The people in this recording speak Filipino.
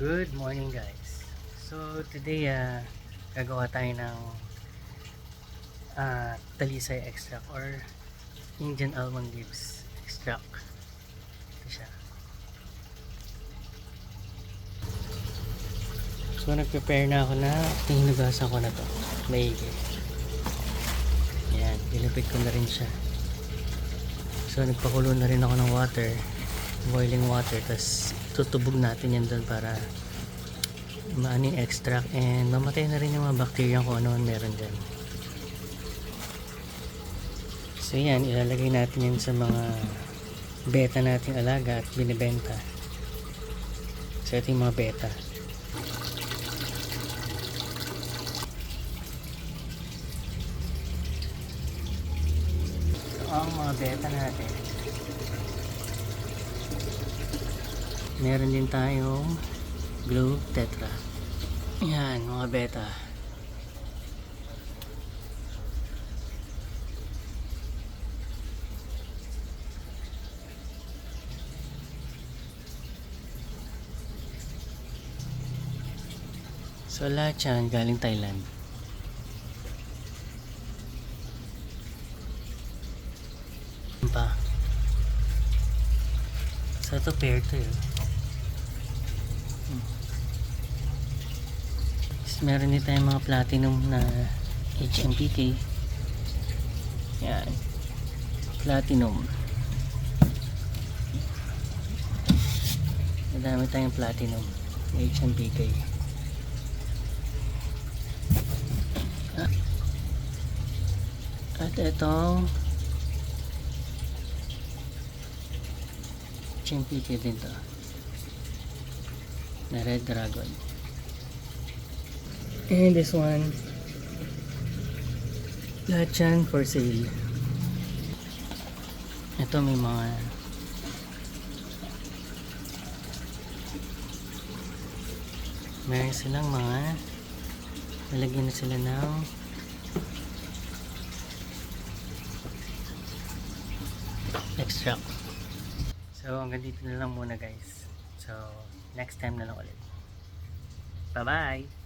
Good morning guys. So today uh, gagawa tayo ng uh, talisay extract or Indian almond leaves extract. Ito siya. So nag-prepare na ako na hinugasan ko na to. Maigi. Yan, dilapit ko na rin siya. So nagpakulo na rin ako ng water boiling water tapos tutubog natin yan doon para maano yung extract and mamatay na rin yung mga bacteria kung ano meron dyan. So yan ilalagay natin yan sa mga beta nating alaga at binibenta. So ito yung mga beta. So ang mga beta natin meron din tayong glue tetra. Yan mga beta. So lahat galing Thailand. Pa. So ito pair to yun Meron din tayong mga platinum na HMPK. Yan. Platinum. Madami tayong platinum HMPK. Ah. At itong HMPK din to. Na Red Dragon. And this one, lahat for sale. Ito may mga meron silang mga nalagyan na sila ng extract. So hanggang dito na lang muna guys. So next time na lang ulit. Bye bye!